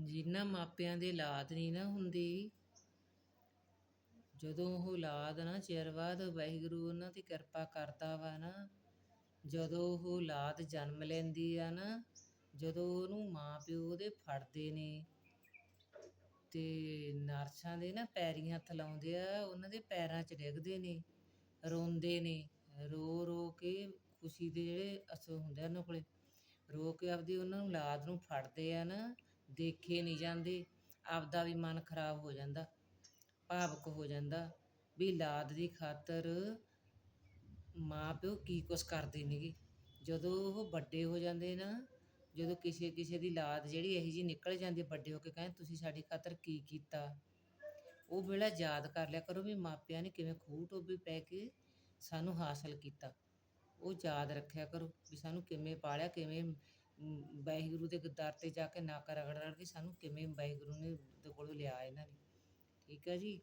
ਜਿਨ੍ਹਾਂ ਮਾਪਿਆਂ ਦੇ ਲਾਦ ਨਹੀਂ ਨਾ ਹੁੰਦੀ, ਜਦੋਂ ਉਹ ਲਾਦ ਨਾ ਚਿਰ ਬਾਅਦ ਵਾਹਿਗੁਰੂ ਉਹਨਾਂ ਦੀ ਕਿਰਪਾ ਕਰਦਾ ਵਾ ਨਾ, ਜਦੋਂ ਉਹ ਲਾਦ ਜਨਮ ਲੈਂਦੀ ਆ ਨਾ, ਜਦੋਂ ਉਹਨੂੰ ਮਾਂ ਪਿਓ ਉਹਦੇ ਫੜਦੇ ਨੇ ਤੇ ਨਰਸਾਂ ਦੇ ਨਾ ਪੈਰੀਂ ਹੱਥ ਲਾਉਂਦੇ ਆ, ਉਹਨਾਂ ਦੇ ਪੈਰਾਂ 'ਚ ਡਿੱਗਦੇ ਨੇ, ਰੋਂਦੇ ਨੇ, ਰੋ ਰੋ ਕੇ ਖੁਸ਼ੀ ਦੇ ਜਿਹੜੇ ਅਸਰ ਹੁੰਦੇ ਆ ਉਹਨਾਂ ਕੋਲੇ, ਰੋ ਕੇ ਆਪਦੀ ਉਹਨਾਂ ਨੂੰ ਲਾਦ ਨੂੰ ਫੜਦੇ ਆ ਨਾ ਦੇਖੇ ਨਹੀਂ ਜਾਂਦੇ, ਆਪਦਾ ਵੀ ਮਨ ਖਰਾਬ ਹੋ ਜਾਂਦਾ, ਭਾਵਕ ਹੋ ਜਾਂਦਾ ਵੀ ਔਲਾਦ ਦੀ ਖਾਤਰ ਮਾਂ ਪਿਓ ਕੀ ਕੁਛ ਕਰਦੇ ਨੇਗੇ। ਜਦੋਂ ਉਹ ਵੱਡੇ ਹੋ ਜਾਂਦੇ ਨਾ, ਜਦੋਂ ਕਿਸੇ ਕਿਸੇ ਦੀ ਔਲਾਦ ਜਿਹੜੀ ਇਹੋ ਜਿਹੀ ਨਿਕਲ ਜਾਂਦੀ, ਵੱਡੇ ਹੋ ਕੇ ਕਹਿੰਦੇ, ਤੁਸੀਂ ਸਾਡੀ ਖਾਤਰ ਕੀ ਕੀਤਾ? ਉਹ ਵੇਲਾ ਯਾਦ ਕਰ ਲਿਆ ਕਰੋ ਵੀ ਮਾਪਿਆਂ ਨੇ ਕਿਵੇਂ ਖੂਹ ਟੋਬੇ ਪੈ ਕੇ ਸਾਨੂੰ ਹਾਸਲ ਕੀਤਾ। ਉਹ ਯਾਦ ਰੱਖਿਆ ਕਰੋ ਵੀ ਸਾਨੂੰ ਕਿਵੇਂ ਪਾਲਿਆ, ਕਿਵੇਂ ਵਾਹਿਗੁਰੂ ਦੇ ਦਰ 'ਤੇ ਜਾ ਕੇ ਨੱਕ ਰਗੜ ਰਗੜ ਕੇ ਸਾਨੂੰ ਕਿਵੇਂ ਵਾਹਿਗੁਰੂ ਨੇ ਦੇ ਕੋਲੋਂ ਲਿਆ ਇਹਨਾਂ ਨੇ। ਠੀਕ ਹੈ ਜੀ?